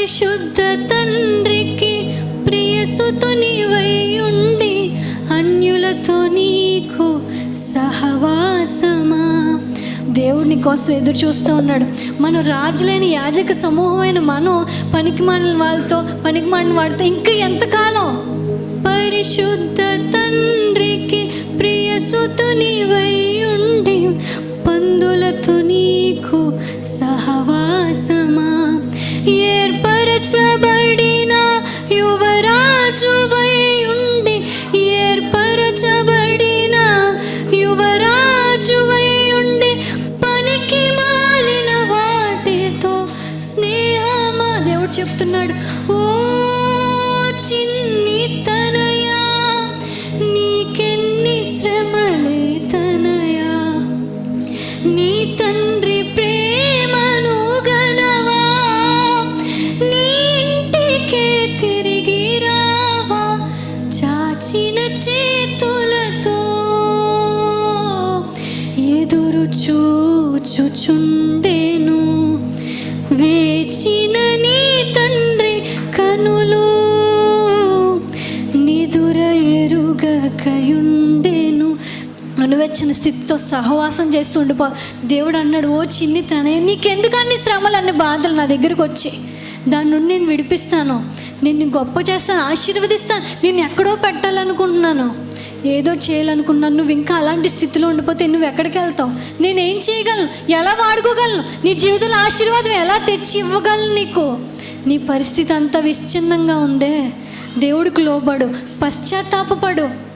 పరిశుద్ధ తండ్రికి ప్రియసుతుని ఉండి అన్యులతో నీకు సహవాసమా? దేవుడిని కోసం ఎదురు చూస్తూ ఉన్నాడు. మనం రాజులైన యాజక సమూహమైన మనం పనికి మాలిన వాళ్ళతో పనికి మాలిన వాడితో ఇంకా ఎంతకాలం? పరిశుద్ధ తండ్రికి ప్రియసుతునివై వై ఏర్పరచబడిన యువరాజువై ఉండి ఏర్పరచబడిన యువరాజువై ఉండి పనికి మాలిన వాటితో స్నేహమా? దేవుడు చెప్తున్నాడు ఓ చిన్ని తనయా నీకెన్ని శ్రమలే తనయా? నీ తన ఎదురు చూచుచుండెను. వేచిన నీ తండ్రి కనులు నిదుర ఎరుగకయుండెను. అనువెచ్చిన స్థితితో సహవాసం చేస్తూ ఉండిపో. దేవుడు అన్నాడు ఓ చిన్ని తనే నీకెందుకు అన్ని శ్రమలు అన్ని బాధలు నా దగ్గరకు వచ్చి దాని నుండి నేను విడిపిస్తాను. నిన్ను గొప్ప చేస్తాను ఆశీర్వదిస్తాను నేను ఎక్కడో పెట్టాలనుకుంటున్నాను. ఏదో చేయాలనుకున్నాను నువ్వు ఇంకా అలాంటి స్థితిలో ఉండిపోతే నువ్వు ఎక్కడికి వెళ్తావు? నేనేం చేయగలను? ఎలా వాడుకోగలను? నీ జీవితంలో ఆశీర్వాదం ఎలా తెచ్చి ఇవ్వగలను నీకు? నీ పరిస్థితి అంతా విచ్ఛిన్నంగా ఉందే. దేవుడికి లోబడు పశ్చాత్తాపపడు.